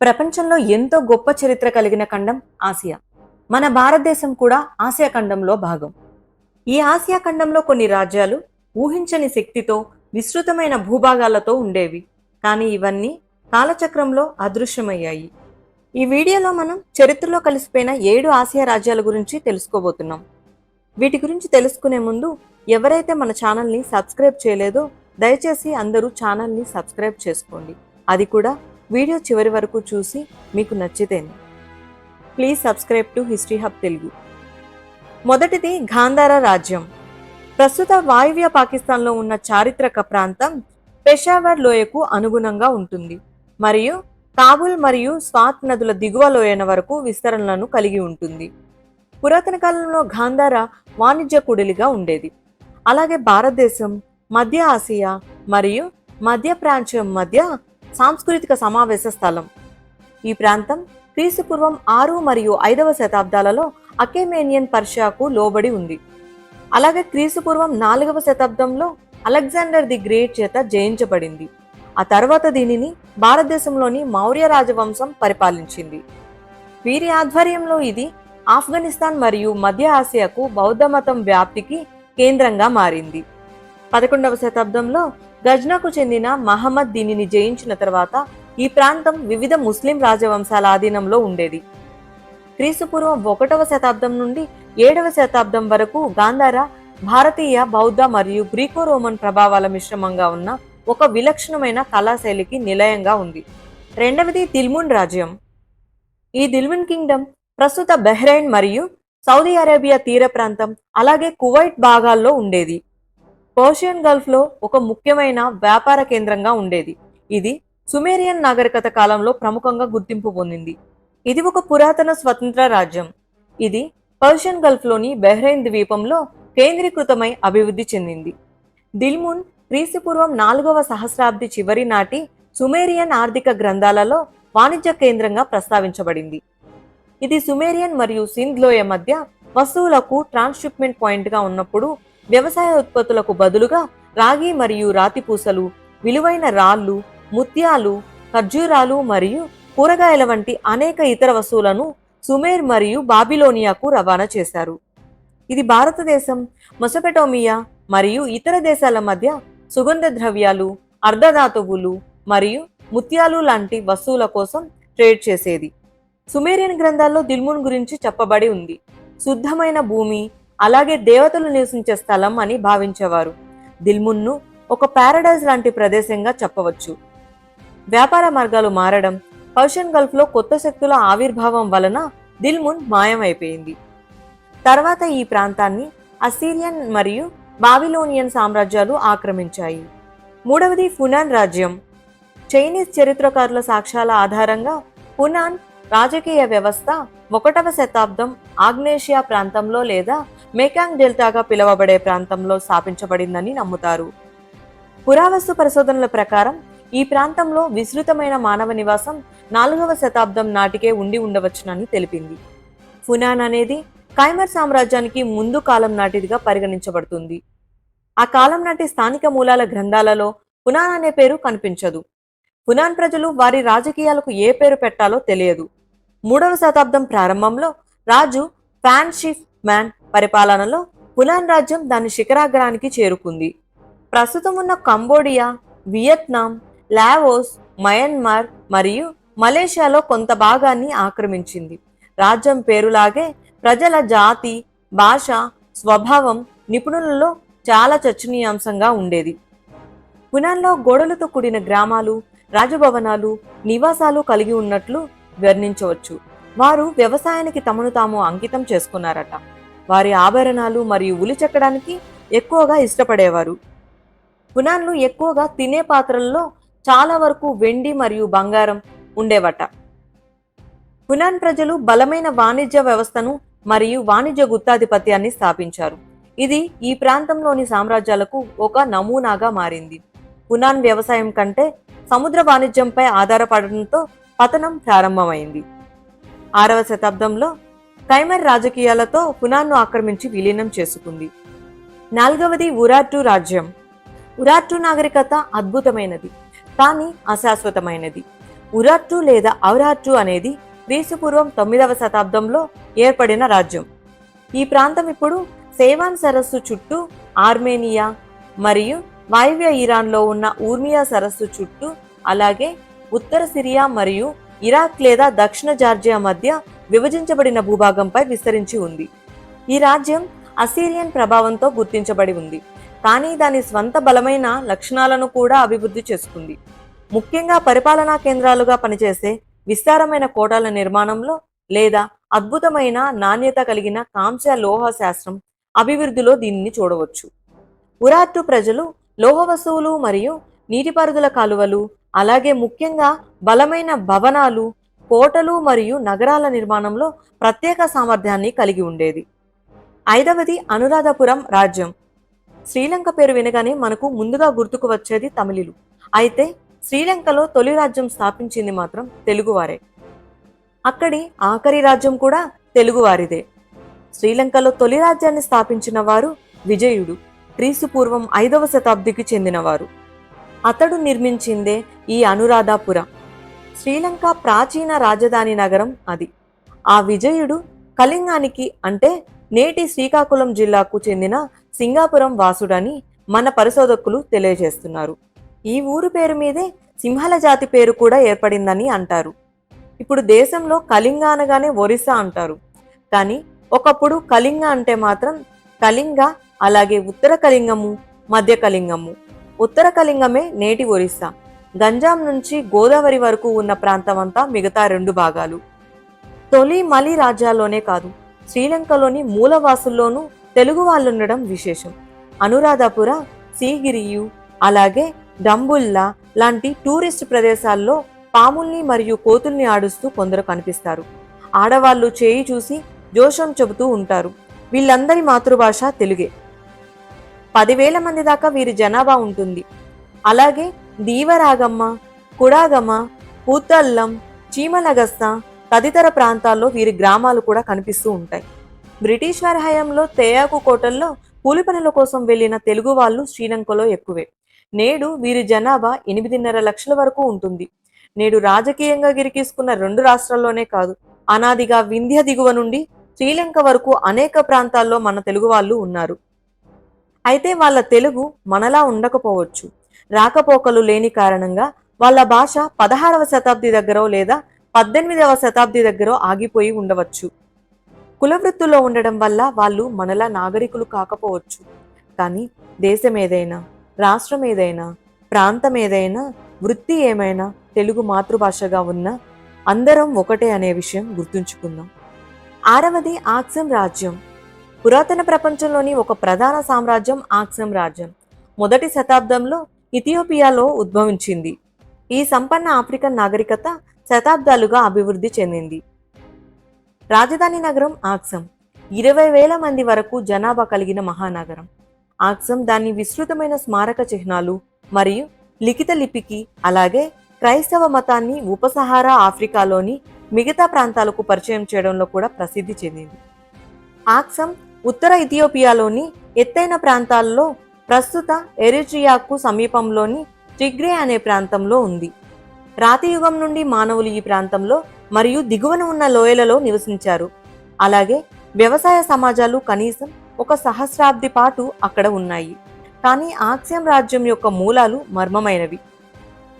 ప్రపంచంలో ఎంతో గొప్ప చరిత్ర కలిగిన ఖండం ఆసియా. మన భారతదేశం కూడా ఆసియా ఖండంలో భాగం. ఈ ఆసియా ఖండంలో కొన్ని రాజ్యాలు ఊహించని శక్తితో విస్తృతమైన భూభాగాలతో ఉండేవి. కానీ ఇవన్నీ కాలచక్రంలో అదృశ్యమయ్యాయి. ఈ వీడియోలో మనం చరిత్రలో కలిసిపోయిన ఏడు ఆసియా రాజ్యాల గురించి తెలుసుకోబోతున్నాం. వీటి గురించి తెలుసుకునే ముందు ఎవరైతే మన ఛానల్ని సబ్స్క్రైబ్ చేయలేదో దయచేసి అందరూ ఛానల్ని సబ్స్క్రైబ్ చేసుకోండి. అది కూడా వీడియో చివరి వరకు చూసి మీకు నచ్చితేనే please subscribe to history hub Telugu. మొదటిది గాంధార రాజ్యం. ప్రస్తుత వాయువ్య పాకిస్తాన్లో ఉన్న చారిత్రక ప్రాంతం పెషావర్ లోయకు అనుగుణంగా ఉంటుంది. మరియు కాబుల్ మరియు స్వాత్ నదుల దిగువ లోయన వరకు విస్తరణలను కలిగి ఉంటుంది. పురాతన కాలంలో గాంధార వాణిజ్య కుడిలిగా ఉండేది. అలాగే భారతదేశం మధ్య ఆసియా మరియు మధ్య ప్రాంతం మధ్య సాంస్కృతిక సమావేశ స్థలం. ఈ ప్రాంతం క్రీస్తుపూర్వం ఆరు మరియు ఐదవ శతాబ్దాలలో అకేమేనియన్ పర్షియాకు లోబడి ఉంది. అలాగే క్రీస్తుపూర్వం నాలుగవ శతాబ్దంలో అలెగ్జాండర్ ది గ్రేట్ చేత జయించబడింది. ఆ తర్వాత దీనిని భారతదేశంలోని మౌర్య రాజవంశం పరిపాలించింది. వీరి ఆధ్వర్యంలో ఇది ఆఫ్ఘనిస్తాన్ మరియు మధ్య ఆసియాకు బౌద్ధ మతం వ్యాప్తికి కేంద్రంగా మారింది. పదకొండవ శతాబ్దంలో గజ్నాకు చెందిన మహమ్మద్ దీనిని జయించిన తర్వాత ఈ ప్రాంతం వివిధ ముస్లిం రాజవంశాల ఆధీనంలో ఉండేది. క్రీస్తుపూర్వం ఒకటవ శతాబ్దం నుండి ఏడవ శతాబ్దం వరకు గాంధార భారతీయ బౌద్ధ మరియు గ్రీకో రోమన్ ప్రభావాల మిశ్రమంగా ఉన్న ఒక విలక్షణమైన కళాశైలికి నిలయంగా ఉంది. రెండవది దిల్మున్ రాజ్యం. ఈ దిల్మున్ కింగ్డమ్ ప్రస్తుత బెహ్రైన్ మరియు సౌదీ అరేబియా తీర ప్రాంతం అలాగే కువైట్ భాగాల్లో ఉండేది. పర్షియన్ గల్ఫ్లో ఒక ముఖ్యమైన వ్యాపార కేంద్రంగా ఉండేది. ఇది సుమేరియన్ నాగరికత కాలంలో ప్రముఖంగా గుర్తింపు పొందింది. ఇది ఒక పురాతన స్వతంత్ర రాజ్యం. ఇది పర్షియన్ గల్ఫ్లోని బెహ్రైన్ ద్వీపంలో కేంద్రీకృతమై అభివృద్ధి చెందింది. దిల్మున్ క్రీస్తుపూర్వం నాలుగవ సహస్రాబ్ది చివరి నాటి సుమేరియన్ ఆర్థిక గ్రంథాలలో వాణిజ్య కేంద్రంగా ప్రస్తావించబడింది. ఇది సుమేరియన్ మరియు సింధ్ లోయ మధ్య వస్తువులకు ట్రాన్స్షిప్మెంట్ పాయింట్గా ఉన్నప్పుడు వ్యవసాయ ఉత్పత్తులకు బదులుగా రాగి మరియు రాతి పూసలు విలువైన రాళ్ళు ముత్యాలు ఖర్జూరాలు మరియు కూరగాయల వంటి అనేక ఇతర వస్తువులను సుమేర్ మరియు బాబిలోనియాకు రవాణా చేశారు. ఇది భారతదేశం మొసపెటోమియా మరియు ఇతర దేశాల మధ్య సుగంధ ద్రవ్యాలు అర్ధధాతువులు మరియు ముత్యాలు లాంటి వస్తువుల కోసం ట్రేడ్ చేసేది. సుమేరియన్ గ్రంథాల్లో దిల్మున్ గురించి చెప్పబడి ఉంది. శుద్ధమైన భూమి అలాగే దేవతలు నివసించే స్థలం అని భావించేవారు. దిల్మున్ను ఒక పారడైజ్ లాంటి ప్రదేశంగా చెప్పవచ్చు. వ్యాపార మార్గాలు మారడం పర్షియన్ గల్ఫ్లో కొత్త శక్తుల ఆవిర్భావం వలన దిల్మున్ మాయమైపోయింది. తర్వాత ఈ ప్రాంతాన్ని అసీరియన్ మరియు బాబిలోనియన్ సామ్రాజ్యాలు ఆక్రమించాయి. మూడవది ఫునాన్ రాజ్యం. చైనీస్ చరిత్రకారుల సాక్ష్యాల ఆధారంగా ఫునాన్ రాజకీయ వ్యవస్థ ఒకటవ శతాబ్దం ఆగ్నేషియా ప్రాంతంలో లేదా మేకాంగ్ డెల్టాగా పిలువబడే ప్రాంతంలో స్థాపించబడిందని నమ్ముతారు. పురావస్తు పరిశోధనల ప్రకారం ఈ ప్రాంతంలో విస్తృతమైన మానవ నివాసం నాలుగవ శతాబ్దం నాటికే ఉండి ఉండవచ్చునని తెలిపింది. ఫునాన్ అనేది కైమర్ సామ్రాజ్యానికి ముందు కాలం నాటిదిగా పరిగణించబడుతుంది. ఆ కాలం నాటి స్థానిక మూలాల గ్రంథాలలో ఫునాన్ అనే పేరు కనిపించదు. ఫునాన్ ప్రజలు వారి రాజకీయాలకు ఏ పేరు పెట్టాలో తెలియదు. మూడవ శతాబ్దం ప్రారంభంలో రాజు ఫ్యాన్ షిఫ్ మ్యాన్ పరిపాలనలో హులాన్ రాజ్యం దాని శిఖరాగ్రానికి చేరుకుంది. ప్రస్తుతం ఉన్న కంబోడియా వియత్నాం లావోస్ మయన్మార్ మరియు మలేషియాలో కొంత భాగాన్ని ఆక్రమించింది. రాజ్యం పేరులాగే ప్రజల జాతి భాష స్వభావం నిపుణులలో చాలా చర్చనీయాంశంగా ఉండేది. పునాన్లో గోడలతో కూడిన గ్రామాలు రాజభవనాలు నివాసాలు కలిగి ఉన్నట్లు వర్ణించవచ్చు. వారు వ్యవసాయానికి తమను తాము అంకితం చేసుకున్నారట. వారి ఆభరణాలు మరియు ఉలి చెక్కడానికి ఎక్కువగా ఇష్టపడేవారు. పునాన్లు ఎక్కువగా తినే పాత్రల్లో చాలా వరకు వెండి మరియు బంగారం ఉండేవట. పునాన్ ప్రజలు బలమైన వాణిజ్య వ్యవస్థను మరియు వాణిజ్య గుత్తాధిపత్యాన్ని స్థాపించారు. ఇది ఈ ప్రాంతంలోని సామ్రాజ్యాలకు ఒక నమూనాగా మారింది. పునాన్ వ్యవసాయం కంటే సముద్ర వాణిజ్యంపై ఆధారపడడంతో పతనం ప్రారంభమైంది. ఆరవ శతాబ్దంలో కైమర్ రాజకీయాలతో పునాన్ను ఆక్రమించి విలీనం చేసుకుంది. నాలుగవది ఉరాటు రాజ్యం. ఉరాట్టు నాగరికత అద్భుతమైనది కానీ అశాశ్వతమైనది. ఉరాట్టు లేదా ఔరాట్టు అనేది క్రీస్తుపూర్వం తొమ్మిదవ శతాబ్దంలో ఏర్పడిన రాజ్యం. ఈ ప్రాంతం ఇప్పుడు సేవాన్ సరస్సు చుట్టూ ఆర్మేనియా మరియు వాయువ్య ఇరాన్లో ఉన్న ఊర్మియా సరస్సు చుట్టూ అలాగే ఉత్తర సిరియా మరియు ఇరాక్ లేదా దక్షిణ జార్జియా మధ్య విభజించబడిన భూభాగంపై విస్తరించి ఉంది. ఈ రాజ్యం అసీరియన్ ప్రభావంతో గుర్తించబడి ఉంది. కానీ దాని స్వంత బలమైన లక్షణాలను కూడా అభివృద్ధి చేసుకుంది. ముఖ్యంగా పరిపాలనా కేంద్రాలుగా పనిచేసే విస్తారమైన కోటల నిర్మాణంలో లేదా అద్భుతమైన నాణ్యత కలిగిన కాంస్య లోహ శాస్త్రం అభివృద్ధిలో దీనిని చూడవచ్చు. ఉరాట్టు ప్రజలు లోహ వస్తువులు మరియు నీటిపారుదల కాలువలు అలాగే ముఖ్యంగా బలమైన భవనాలు కోటలు మరియు నగరాల నిర్మాణంలో ప్రత్యేక సామర్థ్యాన్ని కలిగి ఉండేది. ఐదవది అనురాధపురం రాజ్యం. శ్రీలంక పేరు వినగానే మనకు ముందుగా గుర్తుకు వచ్చేది తమిళులు. అయితే శ్రీలంకలో తొలి రాజ్యం స్థాపించింది మాత్రం తెలుగువారే. అక్కడి ఆఖరి రాజ్యం కూడా తెలుగువారిదే. శ్రీలంకలో తొలి రాజ్యాన్ని స్థాపించిన వారు విజయుడు. క్రీస్తు పూర్వం ఐదవ శతాబ్దికి చెందినవారు. అతడు నిర్మించిందే ఈ అనురాధాపురం. శ్రీలంక ప్రాచీన రాజధాని నగరం అది. ఆ విజయుడు కళింగానికి అంటే నేటి శ్రీకాకుళం జిల్లాకు చెందిన సింగాపురం వాసుడని మన పరిశోధకులు తెలియజేస్తున్నారు. ఈ ఊరు పేరు మీదే సింహల జాతి పేరు కూడా ఏర్పడిందని అంటారు. ఇప్పుడు దేశంలో కళింగ అనగానే ఒరిస్సా అంటారు. కానీ ఒకప్పుడు కళింగ అంటే మాత్రం కళింగ అలాగే ఉత్తర కళింగము మధ్య కళింగము. ఉత్తర కళింగమే నేటి ఒరిస్సా. గంజాం నుంచి గోదావరి వరకు ఉన్న ప్రాంతమంతా మిగతా రెండు భాగాలు. తొలి మలి రాజ్యాల్లోనే కాదు శ్రీలంకలోని మూలవాసుల్లోనూ తెలుగు వాళ్ళుండడం విశేషం. అనురాధపుర సీగిరియు అలాగే డంబుల్లా లాంటి టూరిస్ట్ ప్రదేశాల్లో పాముల్ని మరియు కోతుల్ని ఆడుస్తూ కొందరు కనిపిస్తారు. ఆడవాళ్ళు చేయి చూసి జోషం చెబుతూ ఉంటారు. వీళ్ళందరి మాతృభాష తెలుగే. పదివేల మంది దాకా వీరి జనాభా ఉంటుంది. అలాగే దీవరాగమ్మ కుడాగమ్మ పూతల్లం చీమలగస్త తదితర ప్రాంతాల్లో వీరి గ్రామాలు కూడా కనిపిస్తూ ఉంటాయి. బ్రిటిష్ వారి హయాంలో తేయాకు కోటల్లో కూలి పనుల కోసం వెళ్ళిన తెలుగు వాళ్ళు శ్రీలంకలో ఎక్కువే. నేడు వీరి జనాభా ఎనిమిదిన్నర లక్షల వరకు ఉంటుంది. నేడు రాజకీయంగా గిరికీసుకున్న రెండు రాష్ట్రాల్లోనే కాదు అనాదిగా వింధ్య దిగువ నుండి శ్రీలంక వరకు అనేక ప్రాంతాల్లో మన తెలుగు వాళ్ళు ఉన్నారు. అయితే వాళ్ళ తెలుగు మనలా ఉండకపోవచ్చు. రాకపోకలు లేని కారణంగా వాళ్ళ భాష పదహారవ శతాబ్ది దగ్గరో లేదా పద్దెనిమిదవ శతాబ్ది దగ్గర ఆగిపోయి ఉండవచ్చు. కులవృత్తుల్లో ఉండడం వల్ల వాళ్ళు మనలా నాగరికులు కాకపోవచ్చు. కానీ దేశం ఏదైనా రాష్ట్రం ఏదైనా ప్రాంతం ఏదైనా వృత్తి ఏమైనా తెలుగు మాతృభాషగా ఉన్న అందరం ఒకటే అనే విషయం గుర్తుంచుకుందాం. ఆరవది ఆక్సం రాజ్యం. పురాతన ప్రపంచంలోని ఒక ప్రధాన సామ్రాజ్యం ఆక్సం రాజ్యం. మొదటి శతాబ్దంలో ఇథియోపియాలో ఉద్భవించింది. ఈ సంపన్న ఆఫ్రికన్ నాగరికత శతాబ్దాలుగా అభివృద్ధి చెందింది. రాజధాని నగరం ఆక్సం. ఇరవై వేల మంది వరకు జనాభా కలిగిన మహానగరం. ఆక్సం దాని విస్తృతమైన స్మారక చిహ్నాలు మరియు లిఖిత లిపికి అలాగే క్రైస్తవ మతాన్ని ఉపసహారా ఆఫ్రికాలోని మిగతా ప్రాంతాలకు పరిచయం చేయడంలో కూడా ప్రసిద్ధి చెందింది. ఆక్సం ఉత్తర ఇథియోపియాలోని ఎత్తైన ప్రాంతాల్లో ప్రస్తుత ఎరిట్రియాకు సమీపంలోని టిగ్రే అనే ప్రాంతంలో ఉంది. రాతియుగం నుండి మానవులు ఈ ప్రాంతంలో మరియు దిగువన ఉన్న లోయలలో నివసించారు. అలాగే వ్యవసాయ సమాజాలు కనీసం ఒక సహస్రాబ్ది పాటు అక్కడ ఉన్నాయి. కానీ ఆక్సియం రాజ్యం యొక్క మూలాలు మర్మమైనవి.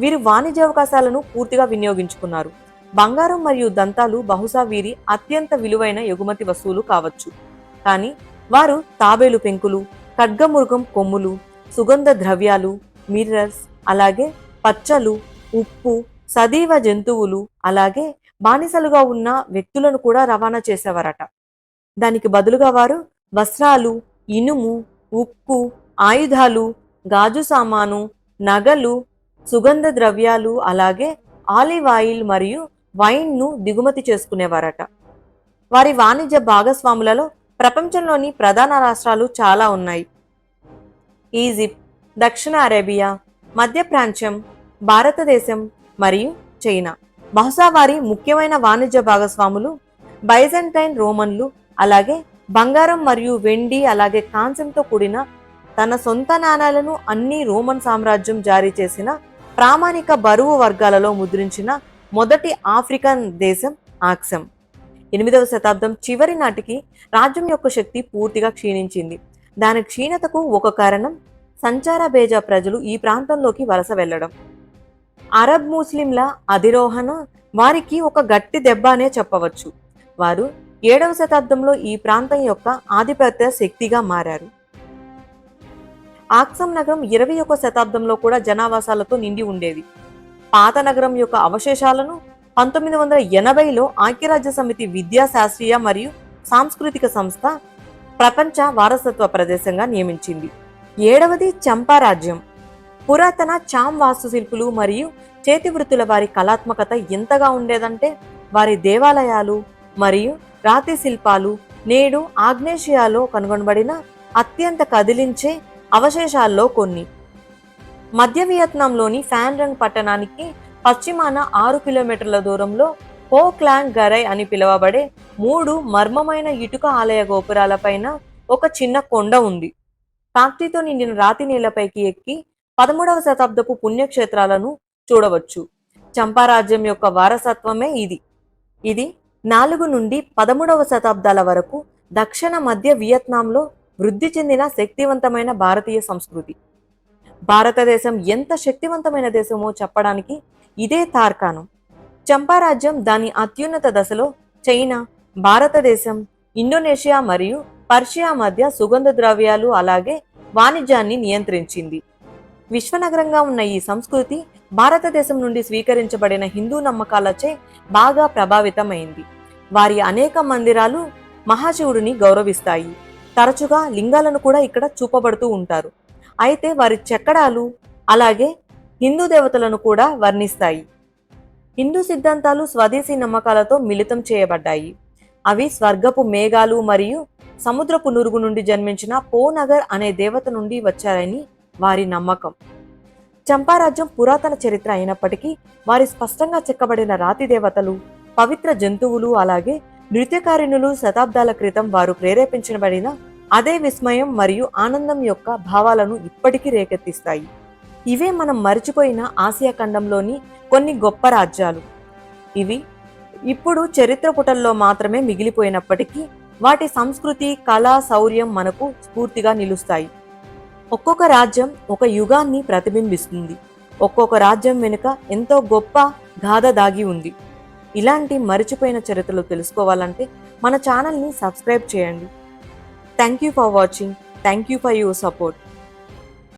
వీరు వాణిజ్య అవకాశాలను పూర్తిగా వినియోగించుకున్నారు. బంగారం మరియు దంతాలు బహుశా వీరి అత్యంత విలువైన ఎగుమతి వస్తువులు కావచ్చు. కానీ వారు తాబేలు పెంకులు ఖడ్గమృగం కొమ్ములు సుగంధ ద్రవ్యాలు మిర్రర్స్ అలాగే పచ్చలు ఉప్పు సదీవ జంతువులు అలాగే బానిసలుగా ఉన్న వ్యక్తులను కూడా రవాణా చేసేవారట. దానికి బదులుగా వారు వస్త్రాలు ఇనుము ఉక్కు ఆయుధాలు గాజు సామాను నగలు సుగంధ ద్రవ్యాలు అలాగే ఆలివ్ ఆయిల్ మరియు వైన్ను దిగుమతి చేసుకునేవారట. వారి వాణిజ్య భాగస్వాములలో ప్రపంచంలోని ప్రధాన రాష్ట్రాలు చాలా ఉన్నాయి. ఈజిప్ట్ దక్షిణ అరేబియా మధ్య ప్రాంతం భారతదేశం మరియు చైనా. బహుశా వారి ముఖ్యమైన వాణిజ్య భాగస్వాములు బైజంటైన్ రోమన్లు అలాగే బంగారం మరియు వెండి అలాగే కాంస్యంతో కూడిన తన సొంత నాణాలను అన్ని రోమన్ సామ్రాజ్యం జారీ చేసిన ప్రామాణిక బరువు వర్గాలలో ముద్రించిన మొదటి ఆఫ్రికన్ దేశం ఆక్సం. ఎనిమిదవ శతాబ్దం చివరి నాటికి రాజ్యం యొక్క శక్తి పూర్తిగా క్షీణించింది. దాని క్షీణతకు ఒక కారణం సంచార బేజా ప్రజలు ఈ ప్రాంతంలోకి వలస వెళ్ళడం అరబ్ ముస్లింల అధిరోహణ వారికి ఒక గట్టి దెబ్బ అనే చెప్పవచ్చు. వారు ఏడవ శతాబ్దంలో ఈ ప్రాంతం యొక్క ఆధిపత్య శక్తిగా మారారు. ఆక్సం నగరం ఇరవై ఒక శతాబ్దంలో కూడా జనావాసాలతో నిండి ఉండేది. పాత నగరం యొక్క అవశేషాలను పంతొమ్మిది వందల ఎనభైలో ఐక్యరాజ్య సమితి విద్యా శాస్త్రీయ మరియు సాంస్కృతిక సంస్థ ప్రపంచ వారసత్వ ప్రదేశంగా నియమించింది. ఏడవది చంపా రాజ్యం పురాతన చామ్ వాస్తుశిల్పులు మరియు చేతి వృత్తుల వారి కళాత్మకత ఎంతగా ఉండేదంటే వారి దేవాలయాలు మరియు రాతి శిల్పాలు నేడు ఆగ్నేషియాలో కనుగొనబడిన అత్యంత కదిలించే అవశేషాల్లో కొన్ని. మధ్య వియత్నాంలోని ఫ్యాన్రంగ్ పట్టణానికి పశ్చిమాన ఆరు కిలోమీటర్ల దూరంలో పోక్లాంగ్ గరై అని పిలువబడే మూడు మర్మమైన ఇటుక ఆలయ గోపురాలపైన ఒక చిన్న కొండ ఉంది. కాంతితో నిండిన రాతి నేలపైకి ఎక్కి పదమూడవ శతాబ్దపు పుణ్యక్షేత్రాలను చూడవచ్చు. చంపారాజ్యం యొక్క వారసత్వమే ఇది. ఇది నాలుగు నుండి పదమూడవ శతాబ్దాల వరకు దక్షిణ మధ్య వియత్నాంలో వృద్ధి చెందిన శక్తివంతమైన భారతీయ సంస్కృతి. భారతదేశం ఎంత శక్తివంతమైన దేశమో చెప్పడానికి ఇదే తార్కాణం. చంపారాజ్యం దాని అత్యున్నత దశలో చైనా భారతదేశం ఇండోనేషియా మరియు పర్షియా మధ్య సుగంధ ద్రవ్యాలు అలాగే వాణిజ్యాన్ని నియంత్రించింది. విశ్వనగరంగా ఉన్న ఈ సంస్కృతి భారతదేశం నుండి స్వీకరించబడిన హిందూ నమ్మకాలచే బాగా ప్రభావితమైంది. వారి అనేక మందిరాలు మహాశివుడిని గౌరవిస్తాయి. తరచుగా లింగాలను కూడా ఇక్కడ చూపబడుతూ ఉంటారు. అయితే వారి చెక్కడాలు అలాగే హిందూ దేవతలను కూడా వర్ణిస్తాయి. హిందూ సిద్ధాంతాలు స్వదేశీ నమ్మకాలతో మిళితం చేయబడ్డాయి. అవి స్వర్గపు మేఘాలు మరియు సముద్రపు నురుగు నుండి జన్మించిన పోనగర్ అనే దేవత నుండి వచ్చారని వారి నమ్మకం. చంపారాజ్యం పురాతన చరిత్ర అయినప్పటికీ వారి స్పష్టంగా చెక్కబడిన రాతి దేవతలు పవిత్ర జంతువులు అలాగే నృత్యకారిణులు శతాబ్దాల క్రితం వారు ప్రేరేపించబడిన అదే విస్మయం మరియు ఆనందం యొక్క భావాలను ఇప్పటికీ రేకెత్తిస్తాయి. ఇవే మనం మరిచిపోయిన ఆసియా ఖండంలోని కొన్ని గొప్ప రాజ్యాలు. ఇవి ఇప్పుడు చరిత్ర పుటల్లో మాత్రమే మిగిలిపోయినప్పటికీ వాటి సంస్కృతి కళా శౌర్యం మనకు స్ఫూర్తిగా నిలుస్తాయి. ఒక్కొక్క రాజ్యం ఒక యుగాన్ని ప్రతిబింబిస్తుంది. ఒక్కొక్క రాజ్యం వెనుక ఎంతో గొప్ప గాథ దాగి ఉంది. ఇలాంటి మరిచిపోయిన చరిత్రలు తెలుసుకోవాలంటే మన ఛానల్ని సబ్స్క్రైబ్ చేయండి. Thank you for watching. Thank you for your support.